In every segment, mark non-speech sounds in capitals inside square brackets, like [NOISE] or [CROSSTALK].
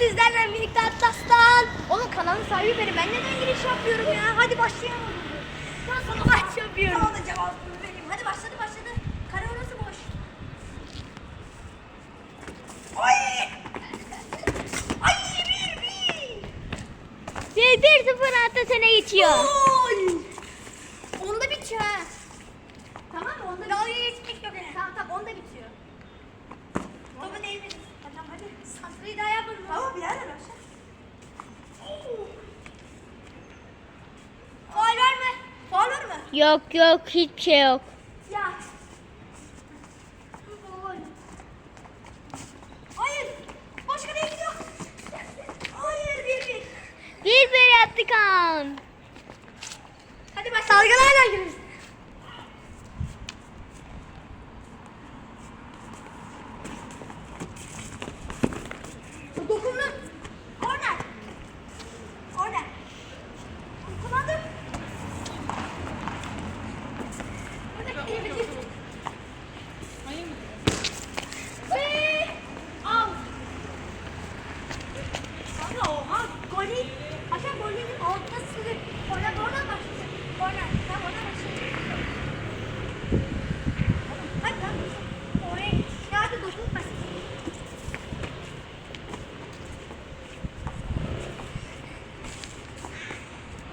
sizlerle birlikte Atlas'tan. Oğlum kanalın sahibi benim. Ben neden giriş yapıyorum ya? Hadi başlayalım. Ben sana maç yapıyorum. Sana da cevabını vereyim. Hadi başladı başladı. Kare orası boş. Ay! Ay bir bir. Bir bir sıfır sene geçiyor. Gol! Yok yok hiçbir şey yok. Ya. Hayır. Başka ne gidiyor? Hayır bir bir. Bir bir yaptık an. Hadi başla. Dalgalarla gireriz. Kanka oha golü. Aşağı golünün ortasını. Korner oradan başlıyor. Korner. Tamam oradan başlıyor. Hadi lan. Oraya git. Ya hadi dokunma.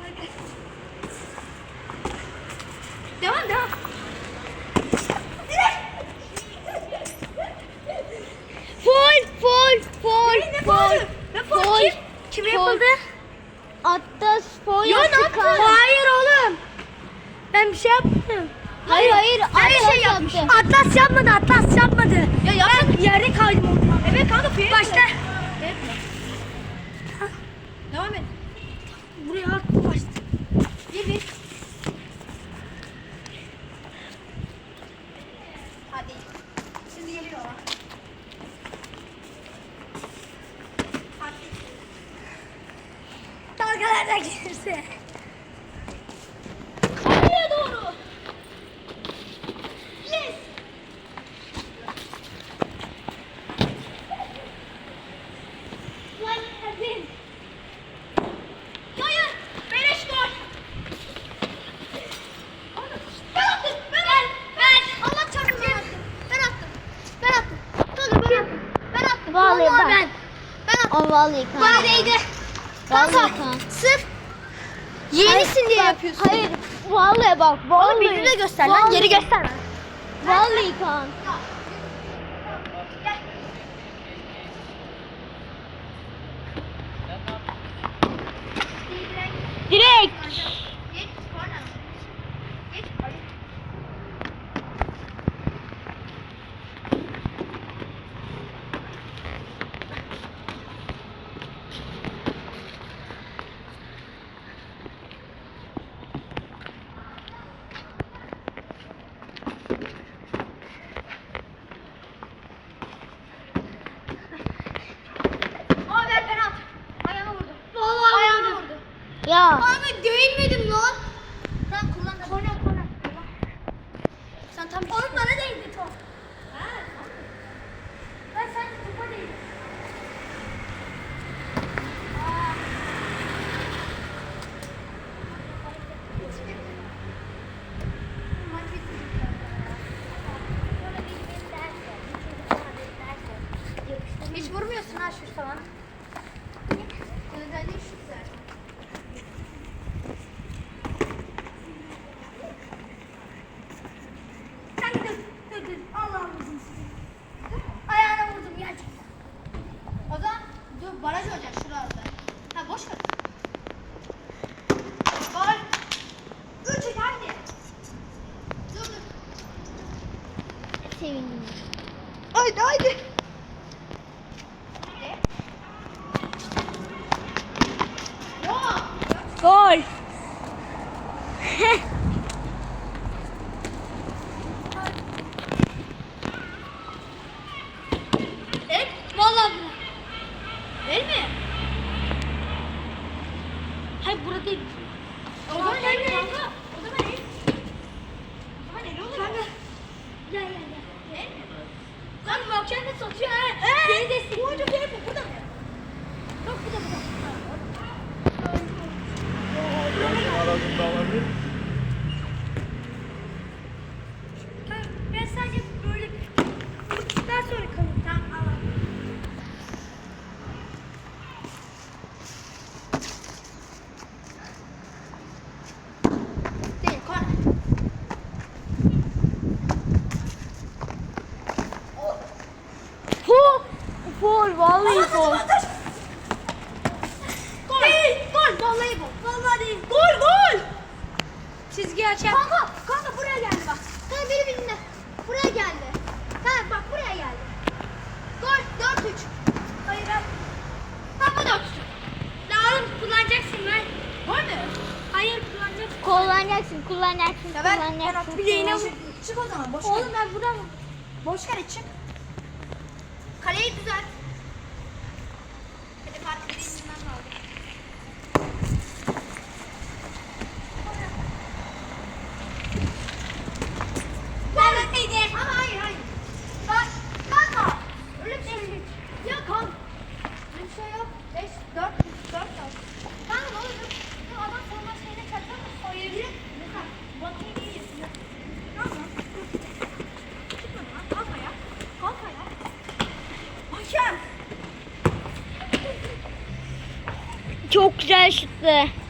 Hadi. Devam devam. Full full full Ne Kime yapıldı? Ne yaptık yaptın? an. Hayır oğlum. Ben bir şey yapmadım. Hayır hayır. Bir Atlas şey yapmış. Atlas yapmadı, Atlas yapmadı. Ya yapmadı. Ben yerde kaydım orada. Evet kanka fiil Başla. Devam et. Buraya at, başla. Bir bir. Hadi. Şimdi geliyor. Hadi. Gelirse. Nereye doğru? Yes. Lan Ersin. Hayır. Beleş gol. Ben attım. Ben. Ben. Allah çarpsın. Ben attım. Ben attım. Ben attım. Dur ben attım. Ben attım. Vallahi ben. ben. Ben attım. Vallahi kan. Bana değdi. Kanka. kan. Sırf yenisin diye yapıyorsun. Hayır. Vallahi bak. Vallahi. Oğlum birini de göster lan. Vallahi. Geri gösterme. Vallahi kan. Direkt. Aa ver penaltı. Ayağına vurdu. Vallahi ayağına vurdu. Ya. Abi değmedim lan. Sen kullan. Korner korner. Sen tam Oğlum bana değdi top. Ha. Ben sen topa değdi. Aa. Maç bitti. Hiç vurmuyorsun ha şu falan. Özelliği şu zaten. Sen dur, dur, dur. Allah'ım vurdum sizi. Ayağına vurdum gerçekten. O zaman dur baraj olacak şurada. Ha boş ver. Gol. Üç üç haydi. Dur dur. Sevindim. Haydi haydi. Gol. [LAUGHS] Evet, vallahi bura. Değil mi? Hayır burada değil. O zaman el mi? O zaman el. O zaman el olur. Kanka. Gel gel gel. El mi? Kanka bak kendini satıyor ha. Evet. Beni destek. Bu hoca benim bu burada mı? Foul. Vallahi Aman foul. aman taş. Gol. Değil. Gol. Vallahi bu. Değil. Gol gol. Çizgi açar. Kanka kanka buraya geldi bak. Kanka biri birine. Buraya geldi. Kanka bak buraya geldi. Gol 4-3. Hayır hayır. Kanka 4-3. La oğlum kullanacaksın lan. Gol mü? Hayır kullanacaksın. Kullanacaksın, kullanacaksın, kullanacaksın. Bileğine vur. Çık o zaman boş Oğlum ben buradan boş kare çık. Kaleyi düzelt. Hadi farklı birincinden kaldı. Ben öteydim. Ama hayır hayır. Bak kanka. Öyle bir şey yok. Ya kanka. Öyle bir şey yok. 5, 4, 4 yok. Kanka ne olur? Bu adam forma şeyine çakar mı? Soyabilir. Mesela bakayım iyi. Tamam. Çıkma lan. Kalk ayağa. Kalk ayağa. Hakem. Çok güzel şuttu.